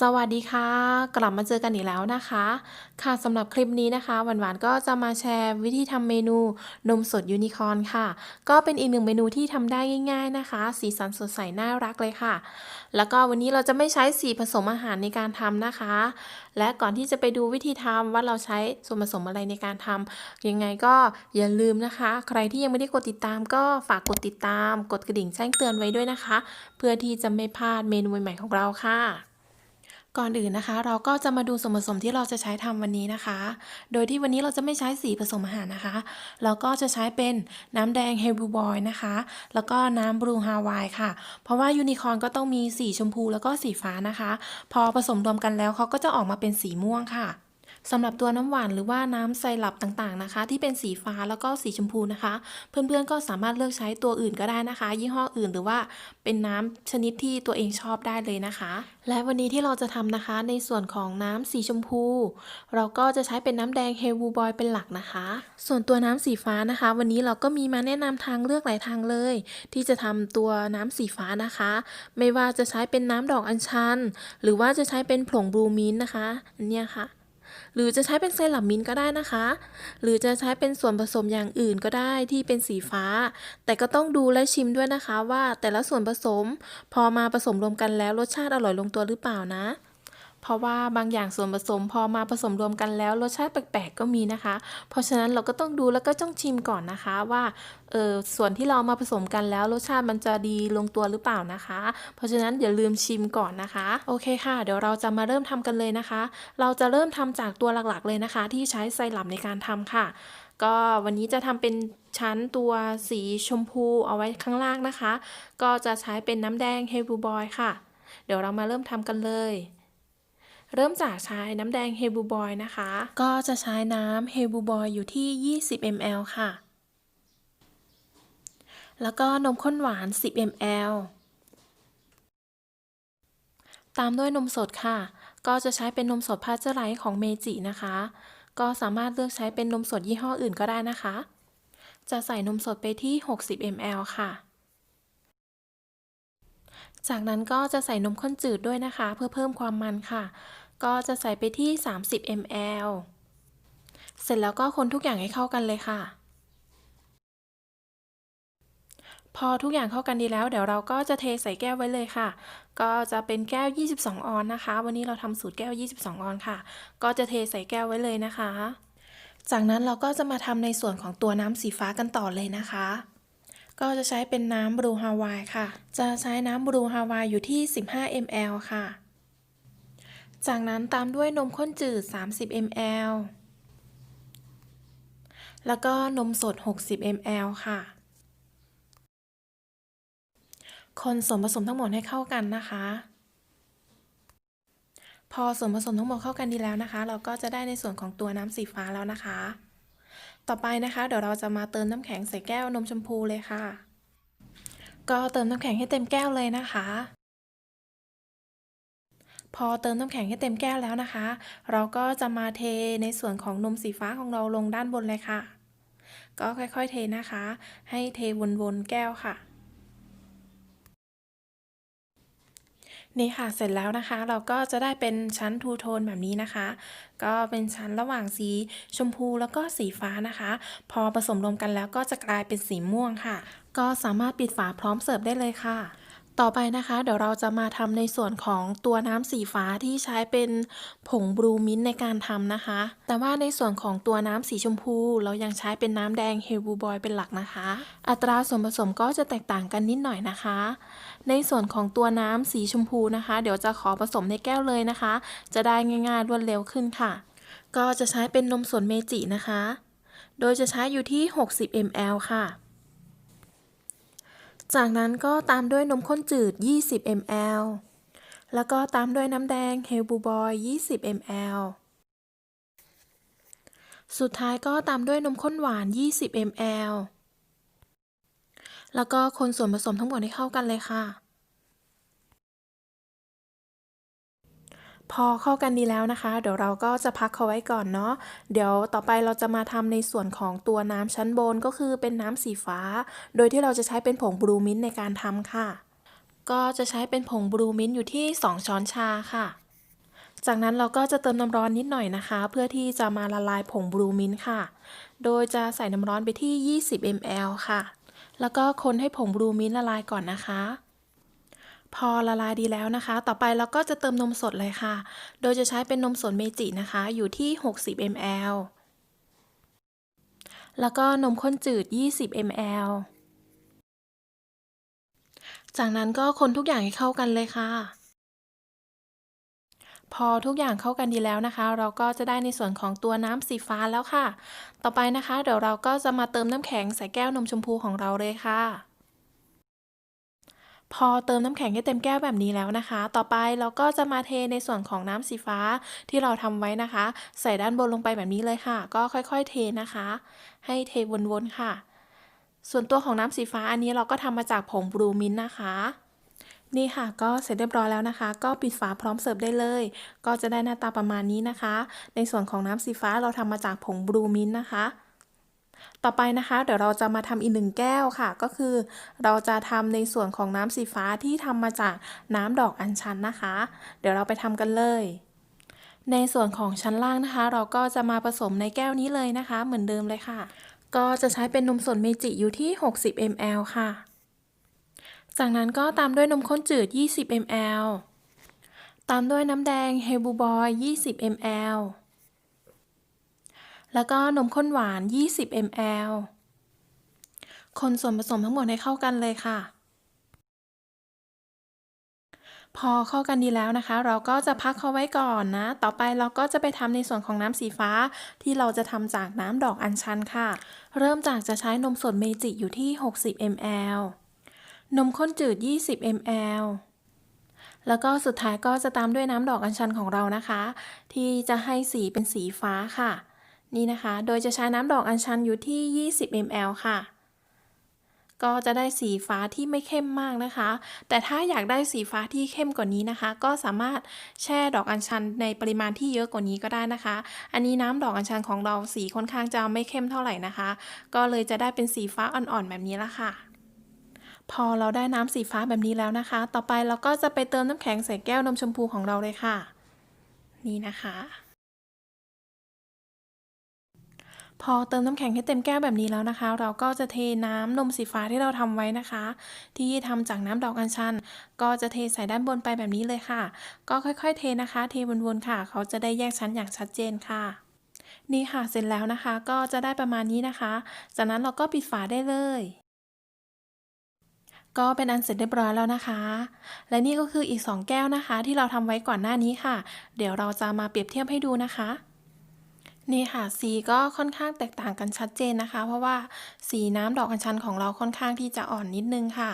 สวัสดีค่ะ กลับมาเจอกันอีกแล้วนะคะ ค่ะสำหรับคลิปนี้นะคะ หวานๆก็จะมาแชร์วิธีทำเมนูนมสดยูนิคอร์นค่ะ ก็เป็นอีกหนึ่งเมนูที่ทำได้ง่าย ๆนะคะ สีสันสดใสน่ารักเลยค่ะ แล้วก็วันนี้เราจะไม่ใช้สีผสมอาหารในการทำนะคะ และก่อนที่จะไปดูวิธีทำว่าเราใช้ส่วนผสมอะไรในการทำยังไงก็อย่าลืมนะคะ ใครที่ยังไม่ได้กดติดตามก็ฝากกดติดตาม กดกระดิ่งแจ้งเตือนไว้ด้วยนะคะ เพื่อที่จะไม่พลาดเมนูใหม่ๆของเราค่ะ ก่อนอื่นนะคะ เราก็จะมาดูส่วนผสมที่เราจะใช้ทำวันนี้นะคะ โดยที่วันนี้เราจะไม่ใช้สีผสมอาหารนะคะ เราก็จะใช้เป็นน้ำแดงเฮลบูบอยนะคะ แล้วก็น้ำบลูฮาวายค่ะ เพราะว่ายูนิคอร์นก็ต้องมีสีชมพูแล้วก็สีฟ้านะคะ พอผสมรวมกันแล้วเขาก็จะออกมาเป็นสีม่วงค่ะ สำหรับตัวน้ำหวานหรือว่าน้ำไซรัปต่างๆนะคะ ที่เป็นสีฟ้าแล้วก็สีชมพูนะคะ เพื่อนๆก็สามารถเลือกใช้ตัวอื่นก็ได้นะคะ ยี่ห้ออื่นหรือว่าเป็นน้ำชนิดที่ตัวเองชอบได้เลยนะคะ และวันนี้ที่เราจะทำนะคะ ในส่วนของน้ำสีชมพู เราก็จะใช้เป็นน้ำแดงเฮลบูบอยเป็นหลักนะคะ ส่วนตัวน้ำสีฟ้านะคะ วันนี้เราก็มีมาแนะนำทางเลือกหลายทางเลย ที่จะทำตัวน้ำสีฟ้านะคะ ไม่ว่าจะใช้เป็นน้ำดอกอัญชัน หรือว่าจะใช้เป็นผงบลูมินนะคะนเนี้ยค่ะ หรือจะใช้เป็นไซรัปมิ้นก็ได้นะคะ หรือจะใช้เป็นส่วนผสมอย่างอื่นก็ได้ที่เป็นสีฟ้า แต่ก็ต้องดูและชิมด้วยนะคะว่าแต่ละส่วนผสม พอมาผสมรวมกันแล้วรสชาติอร่อยลงตัวหรือเปล่านะ เพราะว่าบางอย่างส่วนผสมพอมาผสมรวมกันแล้วรสชาติแปลกๆก็มีนะคะ เพราะฉะนั้นเราก็ต้องดูแล้วก็ต้องชิมก่อนนะคะว่าเออส่วนที่เรามาผสมกันแล้วรสชาติมันจะดีลงตัวหรือเปล่านะคะ เพราะฉะนั้นอย่าลืมชิมก่อนนะคะ โอเคค่ะ เดี๋ยวเราจะมาเริ่มทำกันเลยนะคะ เราจะเริ่มทำจากตัวหลักๆเลยนะคะ ที่ใช้ไซรัปในการทำค่ะ ก็วันนี้จะทำเป็นชั้นตัวสีชมพูเอาไว้ข้างล่างนะคะ ก็จะใช้เป็นน้ำแดงเฮลบูบอยค่ะ เดี๋ยวเรามาเริ่มทำกันเลย เริ่มจากใช้น้ำแดงเฮลบูบอยนะคะ ก็จะใช้น้ำเฮลบูบอยอยู่ที่ 20 ml ค่ะ แล้วก็นมข้นหวาน 10 ml ตามด้วยนมสดค่ะ ก็จะใช้เป็นนมสดพาสเจอร์ไลท์ของเมจินะคะ ก็สามารถเลือกใช้เป็นนมสดยี่ห้ออื่นก็ได้นะคะ จะใส่นมสดไปที่ 60 ml ค่ะ จากนั้นก็จะใส่นมข้นจืดด้วยนะคะ เพื่อเพิ่มความมันค่ะ ก็จะใส่ไปที่ 30 ml เสร็จแล้วก็คนทุกอย่างให้เข้ากันเลยค่ะ พอทุกอย่างเข้ากันดีแล้ว เดี๋ยวเราก็จะเทใส่แก้วไว้เลยค่ะ ก็จะเป็นแก้ว 22 ออนนะคะ วันนี้เราทำสูตรแก้ว 22 ออนค่ะ ก็จะเทใส่แก้วไว้เลยนะคะ จากนั้นเราก็จะมาทำในส่วนของตัวน้ำสีฟ้ากันต่อเลยนะคะก็จะใช้เป็นน้ำบลูฮาวายค่ะ จะใช้น้ำบลูฮาวายอยู่ที่ 15 ml ค่ะ จากนั้นตามด้วยนมข้นจืด 30 ml แล้วก็นมสด 60 ml ค่ะ คนส่วนผสมทั้งหมดให้เข้ากันนะคะ พอส่วนผสมทั้งหมดเข้ากันดีแล้วนะคะ เราก็จะได้ในส่วนของตัวน้ำสีฟ้าแล้วนะคะ ต่อไปนะคะ เดี๋ยวเราจะมาเติมน้ำแข็งใส่แก้วนมชมพูเลยค่ะ ก็เติมน้ำแข็งให้เต็มแก้วเลยนะคะ พอเติมน้ำแข็งให้เต็มแก้วแล้วนะคะ เราก็จะมาเทในส่วนของนมสีฟ้าของเราลงด้านบนเลยค่ะ ก็ค่อยๆเทนะคะ ให้เทวนๆแก้วค่ะนี่ค่ะ เสร็จแล้วนะคะ เราก็จะได้เป็นชั้นทูโทนแบบนี้นะคะ ก็เป็นชั้นระหว่างสีชมพูแล้วก็สีฟ้านะคะ พอผสมรวมกันแล้วก็จะกลายเป็นสีม่วงค่ะ ก็สามารถปิดฝาพร้อมเสิร์ฟได้เลยค่ะ ต่อไปนะคะ เดี๋ยวเราจะมาทำในส่วนของตัวน้ำสีฟ้าที่ใช้เป็นผงบลูมินท์ในการทำนะคะ แต่ว่าในส่วนของตัวน้ำสีชมพู เรายังใช้เป็นน้ำแดงเฮลบูบอยเป็นหลักนะคะ อัตราส่วนผสมก็จะแตกต่างกันนิดหน่อยนะคะ ในส่วนของตัวน้ำสีชมพูนะคะ เดี๋ยวจะขอผสมในแก้วเลยนะคะ จะได้ง่ายๆรวดเร็วขึ้นค่ะ ก็จะใช้เป็นนมสดเมจินะคะ โดยจะใช้อยู่ที่ 60 ml ค่ะ จากนั้นก็ตามด้วยนมข้นจืด 20 ml แล้วก็ตามด้วยน้ำแดงเฮลบูบอย 20 ml สุดท้ายก็ตามด้วยนมข้นหวาน 20 ml แล้วก็คนส่วนผสมทั้งหมดให้เข้ากันเลยค่ะ พอเข้ากันดีแล้วนะคะ เดี๋ยวเราก็จะพักเขาไว้ก่อนเนาะเดี๋ยวต่อไปเราจะมาทำในส่วนของตัวน้ำชั้นบนก็คือเป็นน้ำสีฟ้า โดยที่เราจะใช้เป็นผงบลูมินในการทำค่ะ ก็จะใช้เป็นผงบลูมินอยู่ที่ 2 ช้อนชาค่ะ จากนั้นเราก็จะเติมน้ำร้อนนิดหน่อยนะคะ เพื่อที่จะมาละลายผงบลูมินค่ะ โดยจะใส่น้ำร้อนไปที่ 20 ml ค่ะ แล้วก็คนให้ผงบลูมินละลายก่อนนะคะ พอละลายดีแล้วนะคะ ต่อไปเราก็จะเติมนมสดเลยค่ะ โดยจะใช้เป็นนมสดเมจินะคะ อยู่ที่ 60 ml แล้วก็นมข้นจืด 20 ml จากนั้นก็คนทุกอย่างให้เข้ากันเลยค่ะ พอทุกอย่างเข้ากันดีแล้วนะคะ เราก็จะได้ในส่วนของตัวน้ำสีฟ้าแล้วค่ะ ต่อไปนะคะ เดี๋ยวเราก็จะมาเติมน้ำแข็งใส่แก้วนมชมพูของเราเลยค่ะ พอเติมน้ำแข็งให้เต็มแก้วแบบนี้แล้วนะคะ ต่อไปเราก็จะมาเทในส่วนของน้ำสีฟ้าที่เราทำไว้นะคะ ใส่ด้านบนลงไปแบบนี้เลยค่ะ ก็ค่อยๆเทนะคะ ให้เทวนๆค่ะ ส่วนตัวของน้ำสีฟ้าอันนี้เราก็ทำมาจากผงบลูมินนะคะ นี่ค่ะก็เสร็จเรียบร้อยแล้วนะคะ ก็ปิดฝาพร้อมเสิร์ฟได้เลย ก็จะได้หน้าตาประมาณนี้นะคะ ในส่วนของน้ำสีฟ้าเราทำมาจากผงบลูมินนะคะ ต่อไปนะคะ เดี๋ยวเราจะมาทำอีกหนึ่งแก้วค่ะ ก็คือเราจะทำในส่วนของน้ำสีฟ้าที่ทำมาจากน้ำดอกอัญชันนะคะ เดี๋ยวเราไปทำกันเลย ในส่วนของชั้นล่างนะคะ เราก็จะมาผสมในแก้วนี้เลยนะคะ เหมือนเดิมเลยค่ะ ก็จะใช้เป็นนมสดเมจิอยู่ที่ 60 ml ค่ะ จากนั้นก็ตามด้วยนมข้นจืด 20 ml ตามด้วยน้ำแดงเฮบูบอย 20 ml แล้วก็นมข้นหวาน 20 ml คนส่วนผสมทั้งหมดให้เข้ากันเลยค่ะ พอเข้ากันดีแล้วนะคะ เราก็จะพักเขาไว้ก่อนนะ ต่อไปเราก็จะไปทำในส่วนของน้ำสีฟ้า ที่เราจะทำจากน้ำดอกอัญชันค่ะ เริ่มจากจะใช้นมสดเมจิอยู่ที่ 60 ml นมข้นจืด 20 ml แล้วก็สุดท้ายก็จะตามด้วยน้ำดอกอัญชันของเรานะคะ ที่จะให้สีเป็นสีฟ้าค่ะ นี่นะคะ โดยจะใช้น้ำดอกอัญชันอยู่ที่ 20 ml ค่ะ ก็จะได้สีฟ้าที่ไม่เข้มมากนะคะ แต่ถ้าอยากได้สีฟ้าที่เข้มกว่านี้นะคะ ก็สามารถแช่ดอกอัญชันในปริมาณที่เยอะกว่านี้ก็ได้นะคะ อันนี้น้ำดอกอัญชันของเราสีค่อนข้างจะไม่เข้มเท่าไหร่นะคะ ก็เลยจะได้เป็นสีฟ้าอ่อนๆแบบนี้ละค่ะพอเราได้น้ำสีฟ้าแบบนี้แล้วนะคะ ต่อไปเราก็จะไปเติมน้ำแข็งใส่แก้วนมชมพูของเราเลยค่ะ นี่นะคะ พอเติมน้ำแข็งให้เต็มแก้วแบบนี้แล้วนะคะ เราก็จะเทน้ำนมสีฟ้าที่เราทำไว้นะคะ ที่ทำจากน้ำดอกอัญชัน ก็จะเทใส่ด้านบนไปแบบนี้เลยค่ะ ก็ค่อยๆเทนะคะ เทวนๆค่ะ เขาจะได้แยกชั้นอย่างชัดเจนค่ะนี่ค่ะเสร็จแล้วนะคะก็จะได้ประมาณนี้นะคะ จากนั้นเราก็ปิดฝาได้เลย ก็เป็นอันเสร็จเรียบร้อยแล้วนะคะ และนี่ก็คืออีก 2 แก้วนะคะ ที่เราทำไว้ก่อนหน้านี้ค่ะ เดี๋ยวเราจะมาเปรียบเทียบให้ดูนะคะ นี่ค่ะสีก็ค่อนข้างแตกต่างกันชัดเจนนะคะ เพราะว่าสีน้ำดอกอัญชันของเราค่อนข้างที่จะอ่อนนิดนึงค่ะ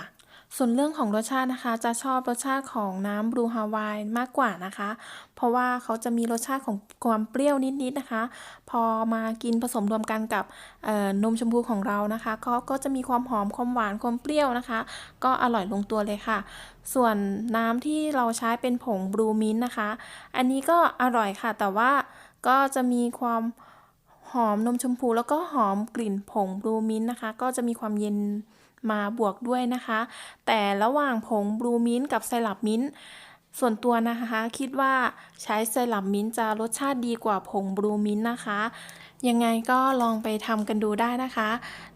ส่วนเรื่องของรสชาตินะคะ จะชอบรสชาติของน้ำบลูฮาวายมากกว่านะคะ เพราะว่าเขาจะมีรสชาติของความเปรี้ยวนิดๆนะคะ พอมากินผสมรวมกันกับนมชมพูของเรานะคะก็ก็จะมีความหอมความหวานความเปรี้ยวนะคะ ก็อร่อยลงตัวเลยค่ะ ส่วนน้ำที่เราใช้เป็นผงบลูมินท์นะคะ อันนี้ก็อร่อยค่ะแต่ว่า ก็จะมีความหอมนมชมพูแล้วก็หอมกลิ่นผงบลูมินท์นะคะ ก็จะมีความเย็นมาบวกด้วยนะคะ แต่ระหว่างผงบลูมินท์กับไซรัปมิ้นท์ ส่วนตัวนะคะคิดว่าใช้ไซรัปมิ้นท์จะรสชาติดีกว่าผงบลูมิ้นท์นะคะ ยังไงก็ลองไปทำกันดูได้นะคะ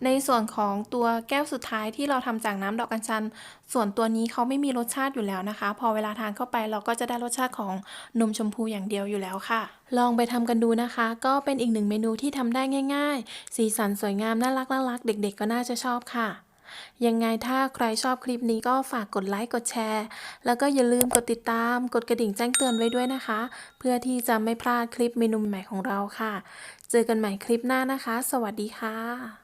ในส่วนของตัวแก้วสุดท้ายที่เราทำจากน้ำดอกอัญชัน ส่วนตัวนี้เขาไม่มีรสชาติอยู่แล้วนะคะ พอเวลาทานเข้าไปเราก็จะได้รสชาติของนมชมพูอย่างเดียวอยู่แล้วค่ะ ลองไปทำกันดูนะคะ ก็เป็นอีกหนึ่งเมนูที่ทำได้ง่าย ๆ สีสันสวยงามน่ารักน่ารักเด็ก ๆ ก็น่าจะชอบค่ะ ยังไงถ้าใครชอบคลิปนี้ก็ฝากกดไลค์กดแชร์ แล้วก็อย่าลืมกดติดตาม กดกระดิ่งแจ้งเตือนไว้ด้วยนะคะ เพื่อที่จะไม่พลาดคลิปเมนูใหม่ของเราค่ะ เจอกันใหม่คลิปหน้านะคะ สวัสดีค่ะ